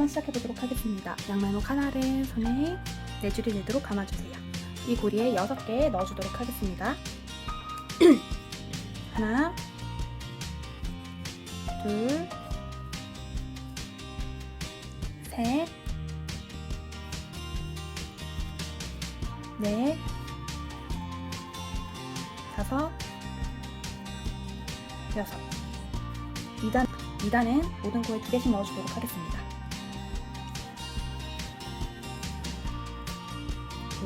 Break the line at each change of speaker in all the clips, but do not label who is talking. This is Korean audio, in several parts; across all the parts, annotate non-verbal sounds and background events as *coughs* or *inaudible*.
한번 시작해 보도록 하겠습니다. 양말목 하나를 손에 네 줄이 되도록 감아주세요. 이 고리에 여섯 개 넣어주도록 하겠습니다. *clears throat* 하나, 둘, 셋, 넷, 다섯, 여섯. 2단, 2단은 모든 코에 두 개씩 넣어주도록 하겠습니다.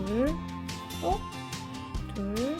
둘, 또, 둘,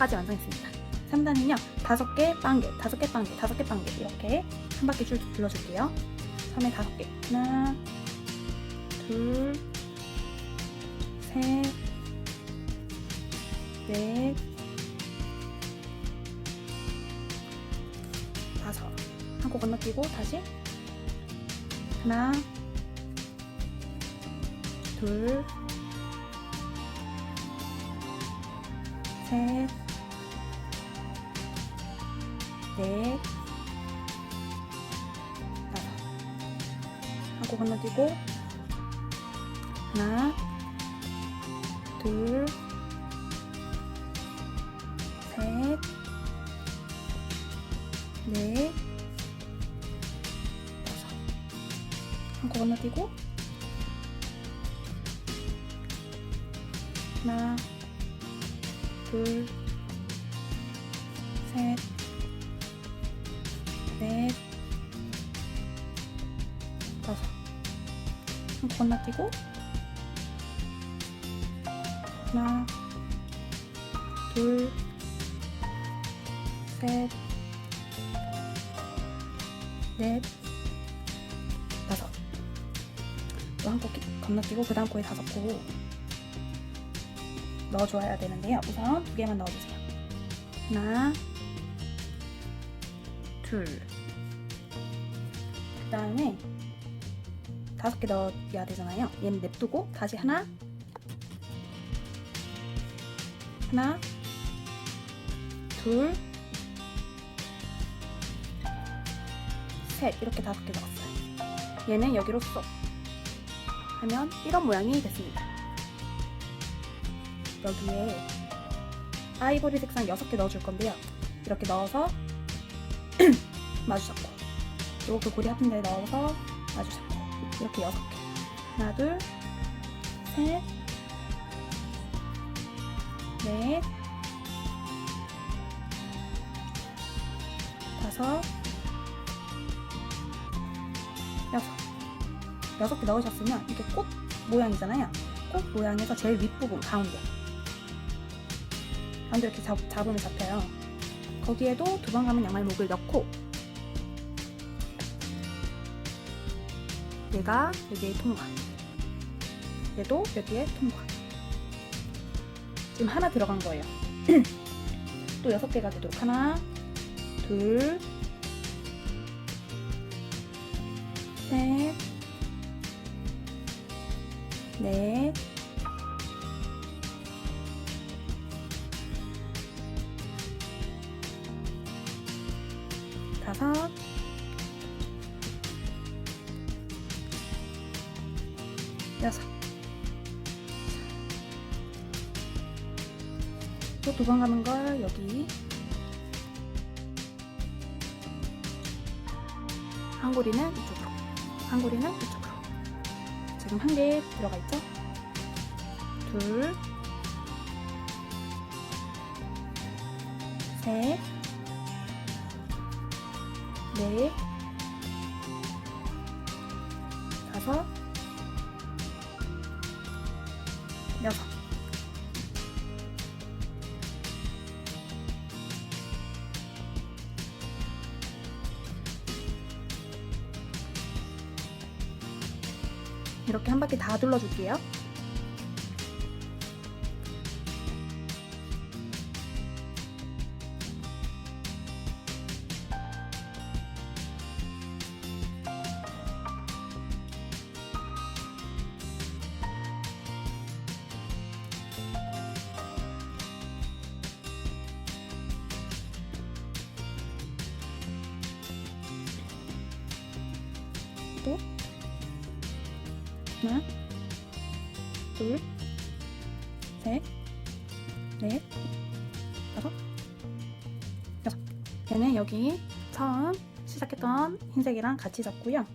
까지 완성했습니다. 3단은요, 다섯 개 빵개, 다섯 개 빵개, 다섯 개 빵개 이렇게 한 바퀴 줄 둘러줄게요. 처음에 다섯 개. 하나, 둘, 셋, 넷, 다섯. 한 코 건너뛰고 다시 하나, 둘, 셋, 넷, 다섯. 한코 건너뛰고 하나, 둘, 셋, 넷, 다섯. 한코 건너뛰고 하나, 둘, 건너뛰고 하나, 둘, 셋, 넷, 다섯. 또한코 건너뛰고 그 다음 코에 다섯 코 넣어줘야 되는데요. 우선 두 개만 넣어주세요. 하나, 둘. 그 다음에 다섯 개 넣어야 되잖아요. 얘는 냅두고 다시 하나, 하나, 둘, 셋 이렇게 다섯 개 넣었어요. 얘는 여기로 쏙 하면 이런 모양이 됐습니다. 여기에 아이보리 색상 6개 넣어줄 건데요. 이렇게 넣어서 마주 잡고 그리고 그 고리 같은 데 넣어서 마주 잡고 이렇게 6개 하나 둘 셋 넷 다섯 여섯 여섯 개 넣으셨으면 이렇게 꽃 모양이잖아요. 꽃 모양에서 제일 윗부분 가운데 가운데 이렇게 잡, 잡으면 잡혀요. 거기에도 두 번 감은 양말목을 넣고 얘가 여기에 통과 얘도 여기에 통과 지금 하나 들어간 거예요. *clears throat* 또 여섯 개가 되도록 하나 둘 셋, 넷, 다섯. 또두번 가는 걸 여기 한 고리는 이쪽으로. 한 고리는 이쪽으로. 지금 한 개 들어가 있죠? 둘, 셋, 넷, 다섯. 둘러 줄게요. 또 하나, 둘, 셋, 넷, 다섯, 여섯. 얘는 여기 처음 시작했던 흰색이랑 같이 잡고요.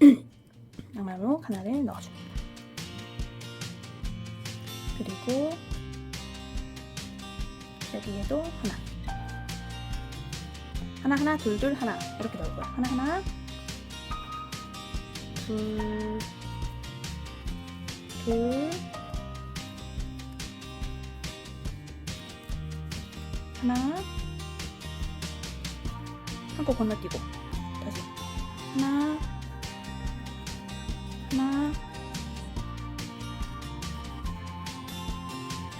*clears throat* 양말로 하나를 넣어줍니다. 그리고 여기에도 하나. 하나 하나 둘 둘 하나 이렇게 넣을 거야. 하나 하나 둘, 둘, 하나, 한코 건너뛰고, 다시, 하나, 하나,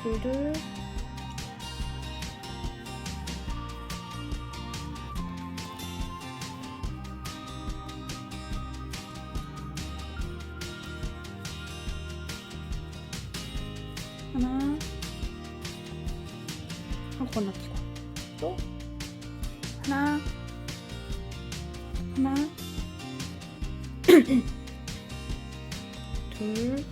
둘, 둘, 둘,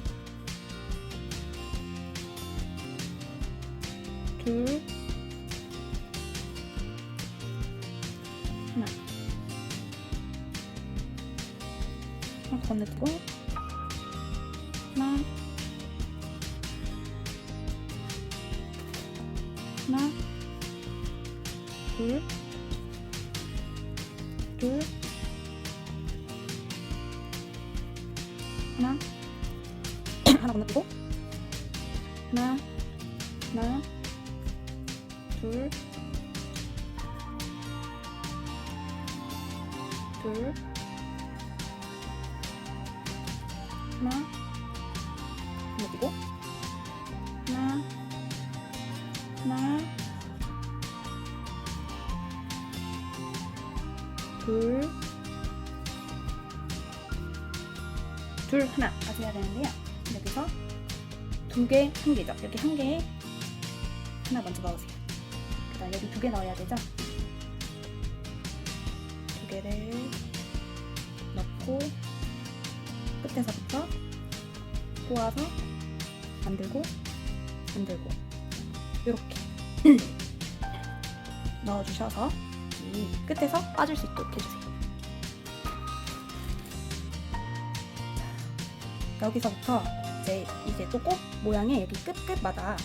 *clears throat* 하나, 하나 건너뛰고, 하나, 하나, 둘 하나까지 해야 되는데요. 여기서 두 개, 한 개죠. 여기 한 개에 하나 먼저 넣으세요. 그 다음 여기 두 개 넣어야 되죠. 두 개를 넣고 끝에서부터 꼬아서 만들고 만들고 이렇게 *laughs* 넣어주셔서 이 끝에서 빠질 수 있도록 해주세요. 여기서부터 이제 이제 또 꽃 모양의 여기 끝끝마다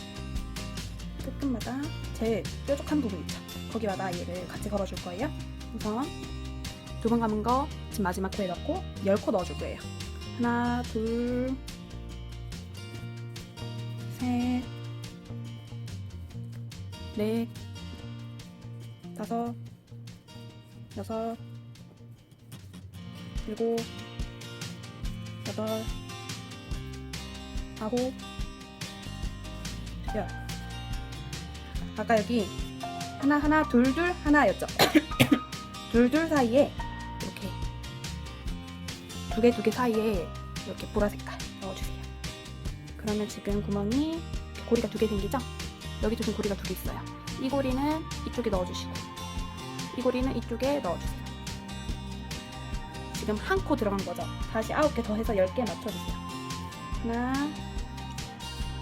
끝끝마다 제일 뾰족한 부분 있죠. 거기마다 얘를 같이 걸어줄 거예요. 우선 두 번 감은 거 지금 마지막 코에 넣고 열 코 넣어줄 거예요. 하나, 둘, 셋, 넷, 다섯, 여섯, 일곱, 여덟, 아홉, 열. 아까 여기 하나 하나 둘 둘 하나였죠. *coughs* 둘 둘 사이에 이렇게 두 개 두 개 사이에 이렇게 보라색깔 넣어주세요. 그러면 지금 구멍이 고리가 두 개 생기죠? 여기도 지금 고리가 두 개 있어요. 이 고리는 이쪽에 넣어주시고 이 고리는 이쪽에 넣어주세요. 지금 한 코 들어간 거죠? 다시 아홉 개 더 해서 열 개 맞춰주세요. 하나,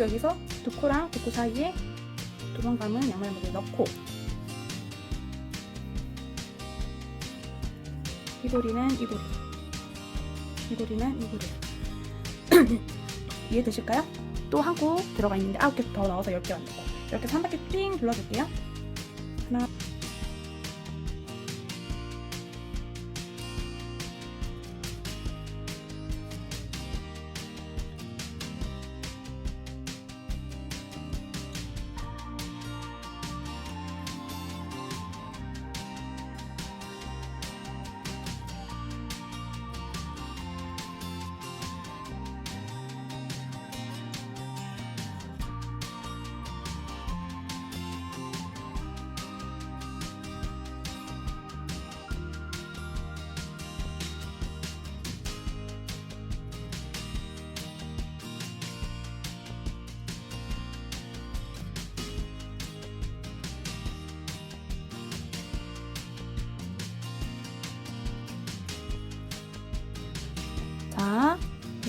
또 여기서 두 코랑 두 코 사이에 두 번 감은 양말 모를 넣고 이 고리는 이 고리 이 고리는 이 고리 *clears throat* 이해되실까요? 또한코 들어가 있는데 아홉 개 더 넣어서 열개 만들고 이렇게 한 바퀴 삥 둘러줄게요. 하나,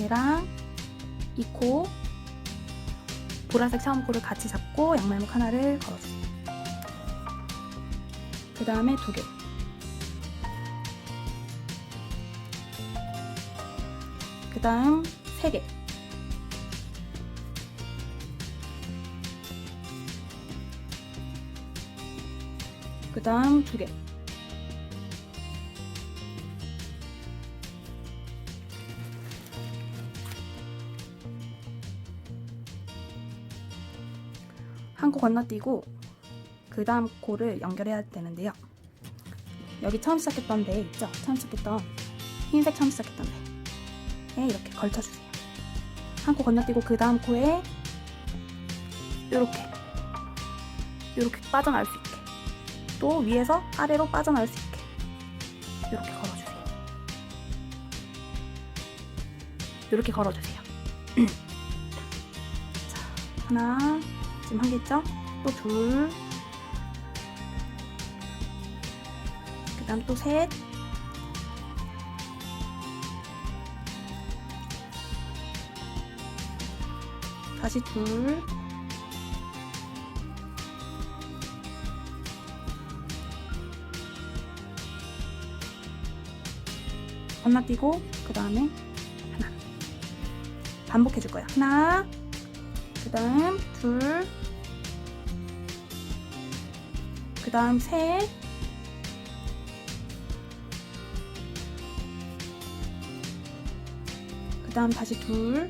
얘랑 이 코, 보라색 처음 코를 같이 잡고 양말목 하나를 걸어주세요. 그 다음에 두 개. 그 다음 세 개. 그 다음 두 개. 한 코 건너뛰고 그 다음 코를 연결해야 되는데요. 여기 처음 시작했던 데 있죠? 처음 시작했던 흰색 처음 시작했던 데에 이렇게 걸쳐주세요. 한 코 건너뛰고 그 다음 코에 이렇게 이렇게 빠져나올 수 있게 또 위에서 아래로 빠져나올 수 있게 이렇게 걸어주세요. 이렇게 걸어주세요. *clears throat* 자, 하나 지금 한 개 있죠? 또 둘. 그 다음 또 셋. 다시 둘. 건너뛰고 그 다음에 하나 반복해 줄 거야 하나 그 다음 둘. 그 다음 셋, 그 다음 다시 둘,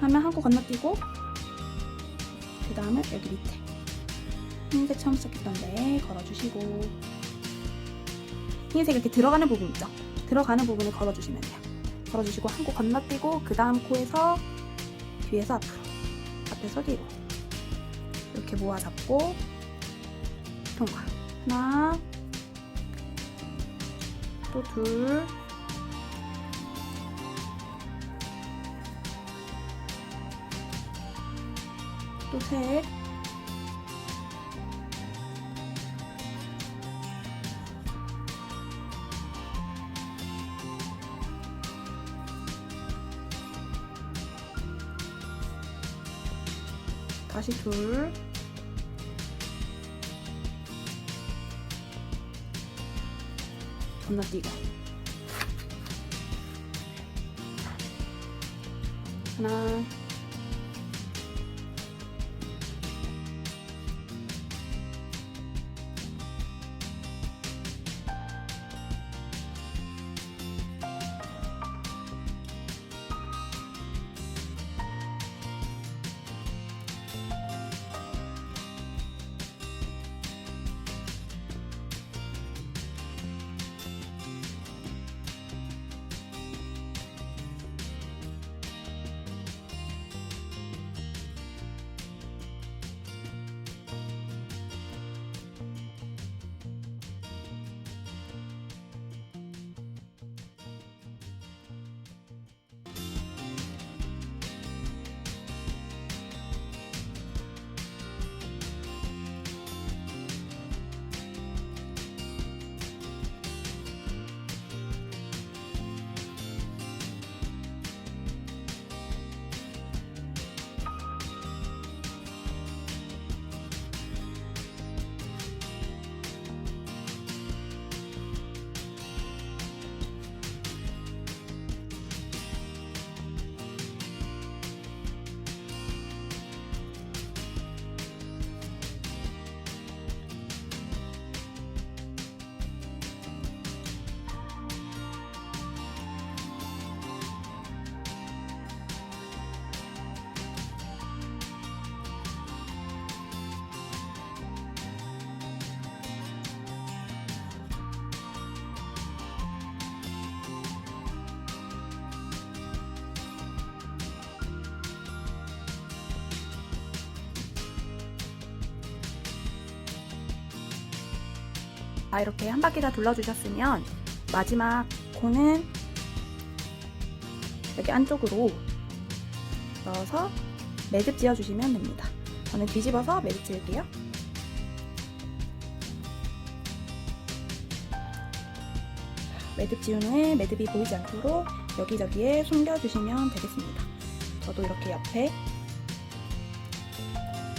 하면 한코 건너뛰고, 그 다음에 여기 밑에. 흰색 처음 시작했던 데 걸어주시고, 흰색 이렇게 들어가는 부분 있죠? 들어가는 부분을 걸어주시면 돼요. 걸어주시고 한 코 건너뛰고 그 다음 코에서 뒤에서 앞으로 앞에서 뒤로 이렇게 모아 잡고 통과 하나 또 둘 또 셋, 다시 둘, 건너뛰고 하나 아, 이렇게 한 바퀴 다 둘러주셨으면 마지막 코는 여기 안쪽으로 넣어서 매듭 지어주시면 됩니다. 저는 뒤집어서 매듭 지을게요. 매듭 지운 후에 매듭이 보이지 않도록 여기저기에 숨겨주시면 되겠습니다. 저도 이렇게 옆에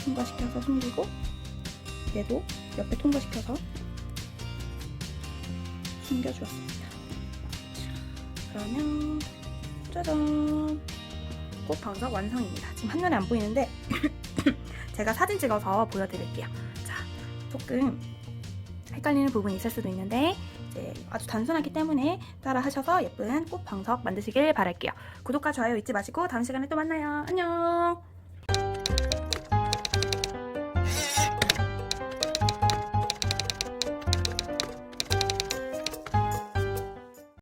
통과시켜서 숨기고 얘도 옆에 통과시켜서 숨겨주었습니다. 자, 그러면 짜잔 꽃 방석 완성입니다. 지금 한눈에 안 보이는데 *coughs* 제가 사진 찍어서 보여드릴게요. 자, 조금 헷갈리는 부분이 있을 수도 있는데 이제 아주 단순하기 때문에 따라 하셔서 예쁜 꽃 방석 만드시길 바랄게요. 구독과 좋아요 잊지 마시고 다음 시간에 또 만나요. 안녕.